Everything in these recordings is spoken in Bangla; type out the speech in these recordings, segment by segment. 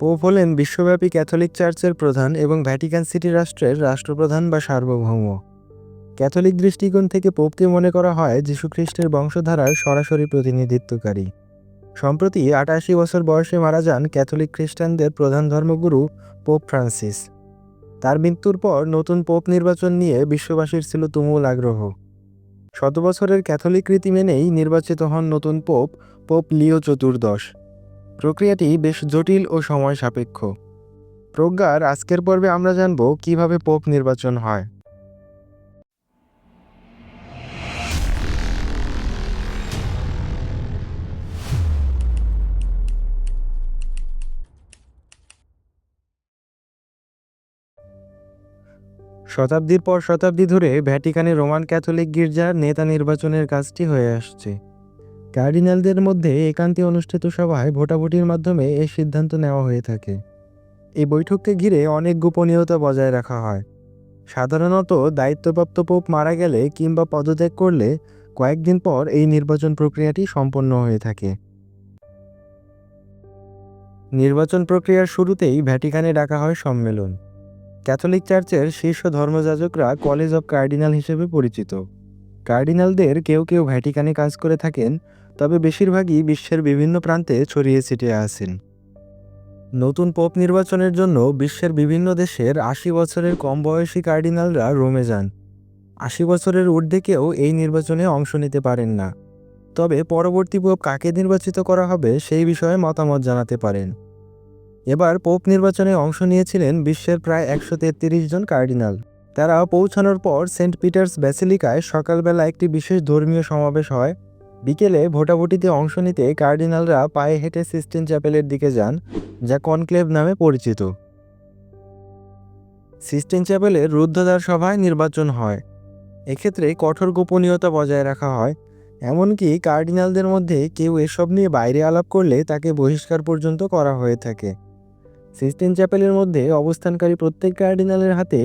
পোপ হলেন বিশ্বব্যাপী ক্যাথলিক চার্চের প্রধান এবং ভ্যাটিকান সিটি রাষ্ট্রের রাষ্ট্রপ্রধান বা সার্বভৌম। ক্যাথলিক দৃষ্টিকোণ থেকে পোপকে মনে করা হয় যীশুখ্রিস্টের বংশধারার সরাসরি প্রতিনিধিত্বকারী। সম্প্রতি আটাশি বছর বয়সে মারা যান ক্যাথলিক খ্রিস্টানদের প্রধান ধর্মগুরু পোপ ফ্রান্সিস। তার মৃত্যুর পর নতুন পোপ নির্বাচন নিয়ে বিশ্ববাসীর ছিল তুমুল আগ্রহ। শত বছরের ক্যাথলিক রীতি মেনেই নির্বাচিত হন নতুন পোপ পোপ লিও চতুর্দশ। প্রক্রিয়াটি বেশ জটিল ও সময় সাপেক্ষ। প্রজ্ঞার, আজকের পর্বে আমরা জানব কীভাবে পোপ নির্বাচন হয়। শতাব্দীর পর শতাব্দী ধরে ভ্যাটিকানে রোমান ক্যাথলিক গির্জার নেতা নির্বাচনের কাজটি হয়ে আসছে। কার্ডিনালদের মধ্যে একান্তে অনুষ্ঠিত সভায় ভোটাভুটির মাধ্যমে এই সিদ্ধান্ত নেওয়া হয়ে থাকে। এই বৈঠককে ঘিরে অনেক গোপনীয়তা বজায় রাখা হয়। সাধারণত দায়িত্বপ্রাপ্ত পোপ মারা গেলে কিংবা পদত্যাগ করলে কয়েকদিন পর এই নির্বাচন প্রক্রিয়াটি সম্পন্ন হয়ে থাকে। নির্বাচন প্রক্রিয়ার শুরুতেই ভ্যাটিকানে ডাকা হয় সম্মেলন। ক্যাথলিক চার্চের শীর্ষ ধর্মযাজকরা কলেজ অব কার্ডিনাল হিসেবে পরিচিত। কার্ডিনালদের কেউ কেউ ভ্যাটিকানে কাজ করে থাকেন তবে বেশিরভাগই বিশ্বের বিভিন্ন প্রান্তে ছড়িয়ে ছিটিয়ে আছেন। নতুন পোপ নির্বাচনের জন্য বিশ্বের বিভিন্ন দেশের আশি বছরের কম বয়সী কার্ডিনালরা রোমে যান। আশি বছরের ঊর্ধ্বে কেউ এই নির্বাচনে অংশ নিতে পারেন না। তবে পরবর্তী পোপ কাকে নির্বাচিত করা হবে সেই বিষয়ে মতামত জানাতে পারেন। এবার পোপ নির্বাচনে অংশ নিয়েছিলেন বিশ্বের প্রায় একশো তেত্রিশ জন কার্ডিনাল। তারা পৌঁছানোর পর সেন্ট পিটার্স ব্যাসিলিকায় সকালবেলা একটি বিশেষ ধর্মীয় সমাবেশ হয় বিকেলে ভোটাভুটিতে অংশ নিতে কার্ডিনালরা পায়ে হেঁটে সিস্টিন চ্যাপেলের দিকে যান, যা কনক্লেভ নামে পরিচিত। সিস্টিন চ্যাপেলের রুদ্ধদ্বার সভায় নির্বাচন হয়। এক্ষেত্রে কঠোর গোপনীয়তা বজায় রাখা হয়, এমনকি কার্ডিনালদের মধ্যে কেউ এসব নিয়ে বাইরে আলাপ করলে তাকে বহিষ্কার পর্যন্ত করা হয়ে থাকে। সিস্টিন চ্যাপেলের মধ্যে অবস্থানকারী প্রত্যেক কার্ডিনালের হাতে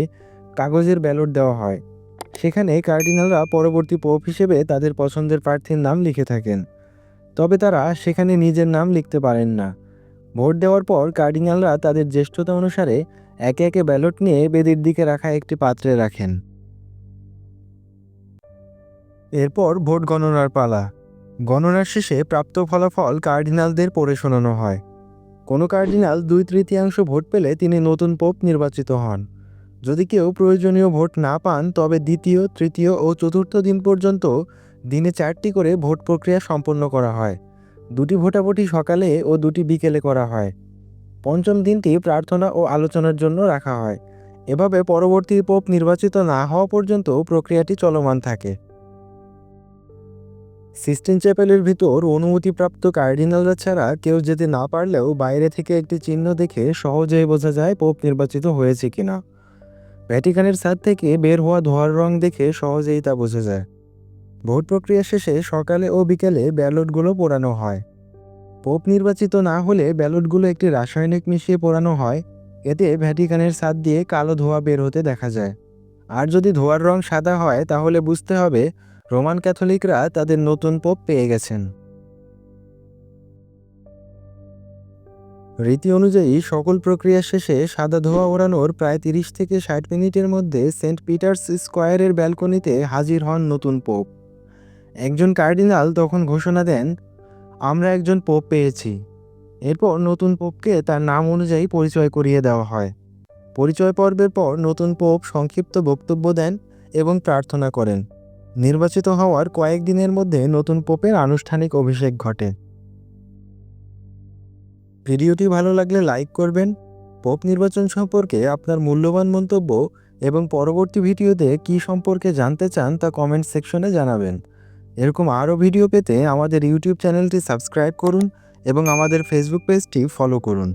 কাগজের ব্যালট দেওয়া হয়। সেখানে কার্ডিনালরা পরবর্তী পোপ হিসেবে তাদের পছন্দের প্রার্থীর নাম লিখে থাকেন। তবে তারা সেখানে নিজের নাম লিখতে পারেন না। ভোট দেওয়ার পর কার্ডিনালরা তাদের জ্যেষ্ঠতা অনুসারে একে একে ব্যালট নিয়ে বেদির দিকে রাখা একটি পাত্রে রাখেন। এরপর ভোট গণনার পালা। গণনার শেষে প্রাপ্ত ফলাফল কার্ডিনালদের পড়ে শোনানো হয়। কোনো কার্ডিনাল দুই তৃতীয়াংশ ভোট পেলে তিনি নতুন পোপ নির্বাচিত হন। যদি কেউ প্রয়োজনীয় ভোট না পান, তবে দ্বিতীয়, তৃতীয় ও চতুর্থ দিন পর্যন্ত দিনে চারটি করে ভোট প্রক্রিয়া সম্পন্ন করা হয়। দুটি ভোটাভুটি সকালে ও দুটি বিকেলে করা হয়। পঞ্চম দিনটি প্রার্থনা ও আলোচনার জন্য রাখা হয়। এভাবে পরবর্তী পোপ নির্বাচিত না হওয়া পর্যন্ত প্রক্রিয়াটি চলমান থাকে। সিস্টিন চ্যাপেলের ভিতর অনুমতিপ্রাপ্ত কার্ডিনালরা ছাড়া কেউ যেতে না পারলেও বাইরে থেকে একটি চিহ্ন দেখে সহজেই বোঝা যায় পোপ নির্বাচিত হয়েছে কিনা। ভ্যাটিকানের ছাদ থেকে বের হওয়া ধোয়ার রং দেখে সহজেই তা বোঝা যায়। ভোট প্রক্রিয়া শেষে সকালে ও বিকেলে ব্যালটগুলো পোড়ানো হয়। পোপ নির্বাচিত না হলে ব্যালটগুলো একটি রাসায়নিক মিশিয়ে পোড়ানো হয়। এতে ভ্যাটিকানের ছাদ দিয়ে কালো ধোঁয়া বের হতে দেখা যায়। আর যদি ধোয়ার রং সাদা হয়, তাহলে বুঝতে হবে রোমান ক্যাথলিকরা তাদের নতুন পোপ পেয়ে গেছেন। রীতি অনুযায়ী সকল প্রক্রিয়া শেষে সাদা ধোয়া ওড়ানোর প্রায় তিরিশ থেকে ষাট মিনিটের মধ্যে সেন্ট পিটার্স স্কোয়ারের ব্যালকনিতে হাজির হন নতুন পোপ। একজন কার্ডিনাল তখন ঘোষণা দেন, আমরা একজন পোপ পেয়েছি। এরপর নতুন পোপকে তার নাম অনুযায়ী পরিচয় করিয়ে দেওয়া হয়। পরিচয় পর্বের পর নতুন পোপ সংক্ষিপ্ত বক্তব্য দেন এবং প্রার্থনা করেন। নির্বাচিত হওয়ার কয়েকদিনের মধ্যে নতুন পোপের আনুষ্ঠানিক অভিষেক ঘটে। ভিডিওটি ভালো লাগলে লাইক করবেন। পোপ নির্বাচন সম্পর্কে আপনার মূল্যবান মন্তব্য এবং পরবর্তী ভিডিওতে কি সম্পর্কে জানতে চান তা কমেন্ট সেকশনে জানাবেন। এরকম আরও ভিডিও পেতে আমাদের ইউটিউব চ্যানেলটি সাবস্ক্রাইব করুন এবং আমাদের ফেসবুক পেজটি ফলো করুন।